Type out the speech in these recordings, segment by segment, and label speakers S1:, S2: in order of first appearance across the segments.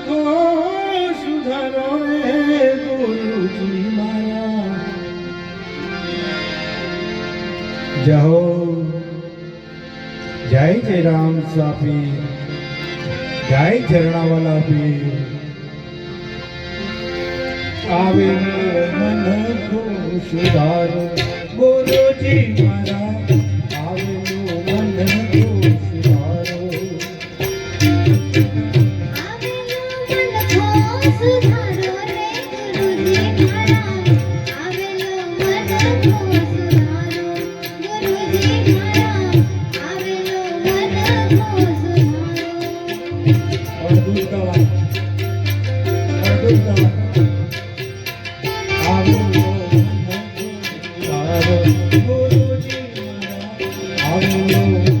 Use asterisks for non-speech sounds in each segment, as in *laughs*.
S1: લખો સુધરો રે મારા જય જય રામ સાપી જય ઝરણાવાલા પી આવે મન ખુશ સુધારો ગુરુજી મારા ગુરુજી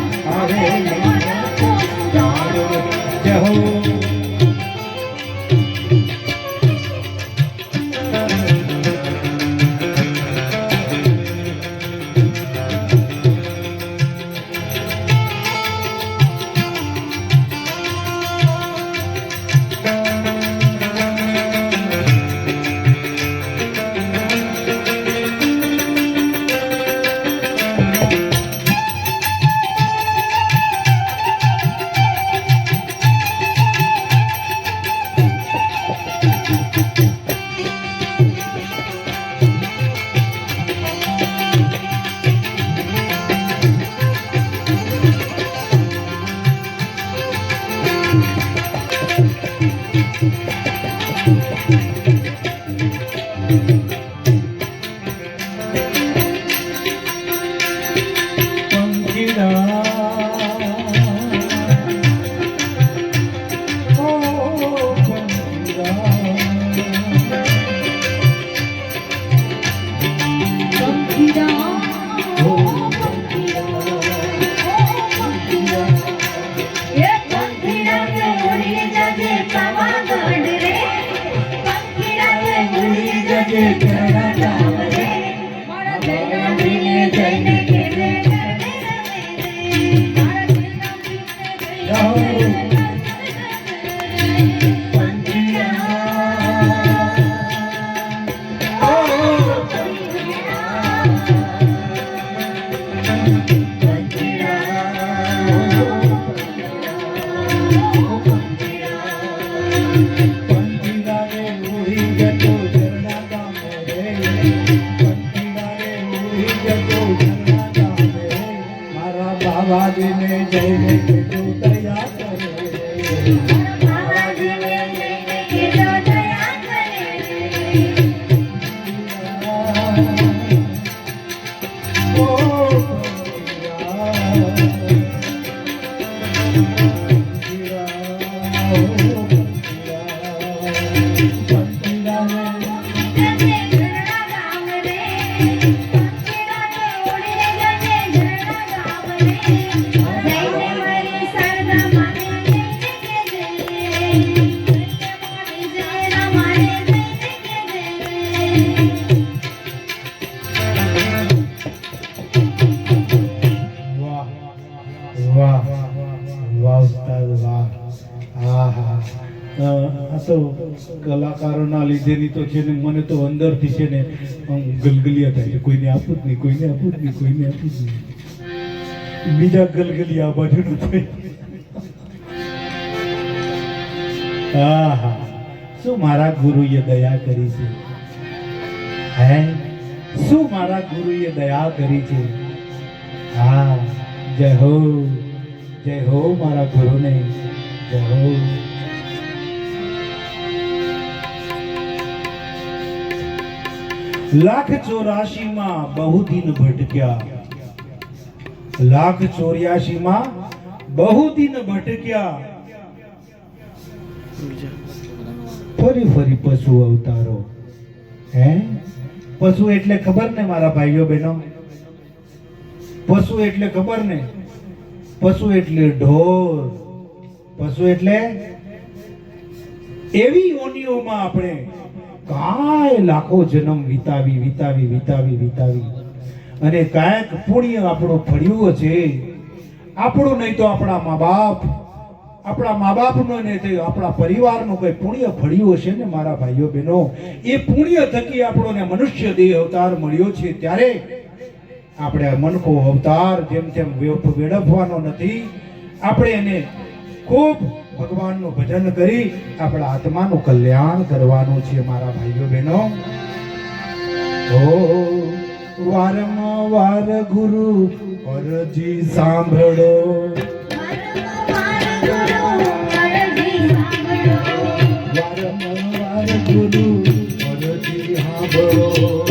S1: हरे जय हो thank *laughs* you કલાકારોના લીધેની તો છે ને મને તો અંદરથી છે ને આમ ગલગલિયા થાય છે. કોઈને આપું જ નહીં, કોઈને આપું જ નહીં, કોઈને આપું જ નહીં. બીજા ગલગલિયા બાજુ હા હા. શું મારા ગુરુએ દયા કરી છે? હે? શું મારા ગુરુએ દયા કરી છે? હા, જય હો જય હો મારા ગુરુને, જય હો. લાખ ચોરાશી માં બહુ દિન ભટક્યા. લાખ ચોર્યાસી માં બહુ દિન ભટક્યા. ફરી ફરી પશુ અવતારો. હે? પશુ એટલે ખબર ને મારા ભાઈઓ બહેનો? પશુ એટલે ખબર ને? પશુ એટલે ઢોર. પશુ એટલે એવી યોનિઓમાં આપણે કાંઈ લાખો જન્મ વિતાવી વિતાવી વિતાવી વિતાવી. અને કાંઈક પુણ્ય આપણું ફળ્યું છે. આપણું નહીં તો આપણા મા બાપ આપણા મા બાપનું ને તે આપણા પરિવારનું કોઈ પુણ્ય ફળ્યું હશે ને, મારા ભાઈઓ બહેનો એ પુણ્ય થકી આપણોને મનુષ્ય દેહ અવતાર મળ્યો છે ત્યારે આપણે આ મનકો અવતાર જેમ તેમ વેડફવાનો નથી. આપણે એને ખૂબ ભગવાનનું ભજન કરી આપણા આત્માનું કલ્યાણ કરવાનું છે મારા ભાઈઓ બહેનો. વારંવાર ગુરુ અરજી સાંભળો. વારંવાર ગુરુ અરજી સાંભળો.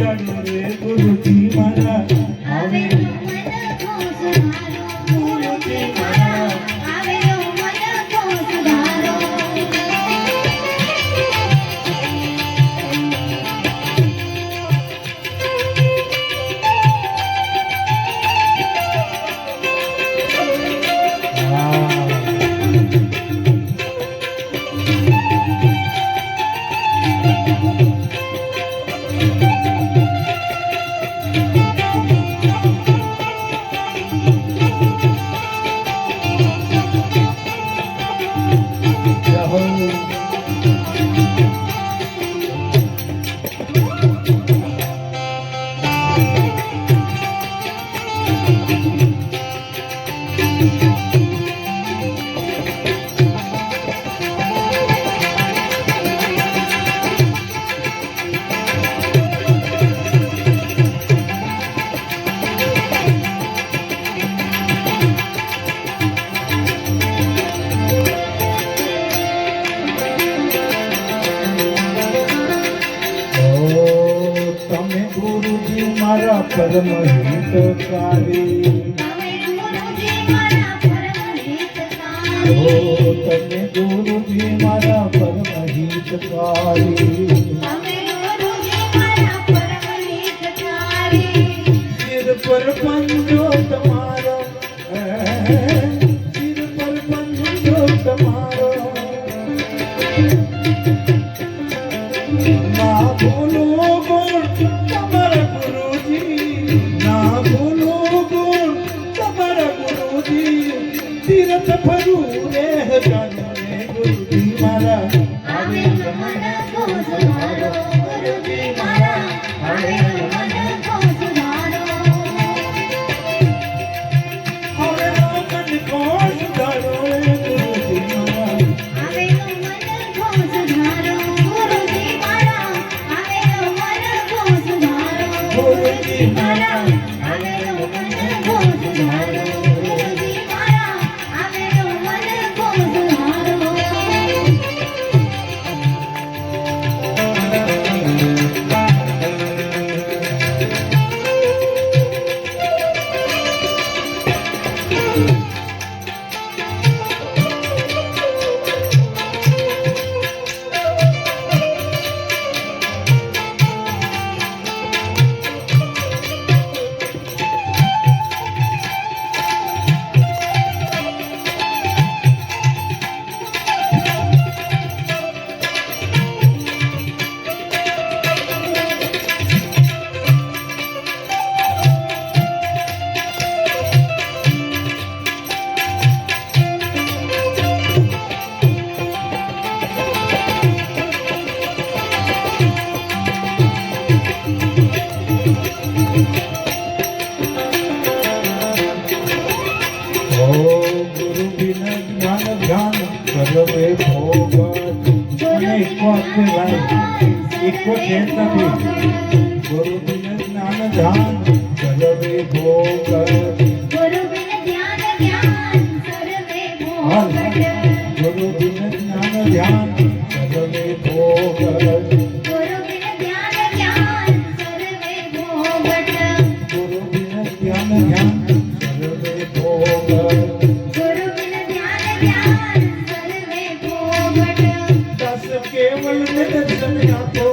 S1: જન્મ જંજાડો રે ગુરુજી મારા મારા પરમ હિતકારી
S2: ઓ
S1: તમે ગુરુજી મારા
S2: પરમ હિતકારી
S1: સિર પર તમારો. પર તમારો. Tira-te thank you. એકો ભેદ નથી. ગુરુ બિન જ્ઞાન ધ્યાન સર્વે ભોગ
S2: ગુરુ બિન
S1: જ્ઞાન ધ્યાન. சொல்லுங்க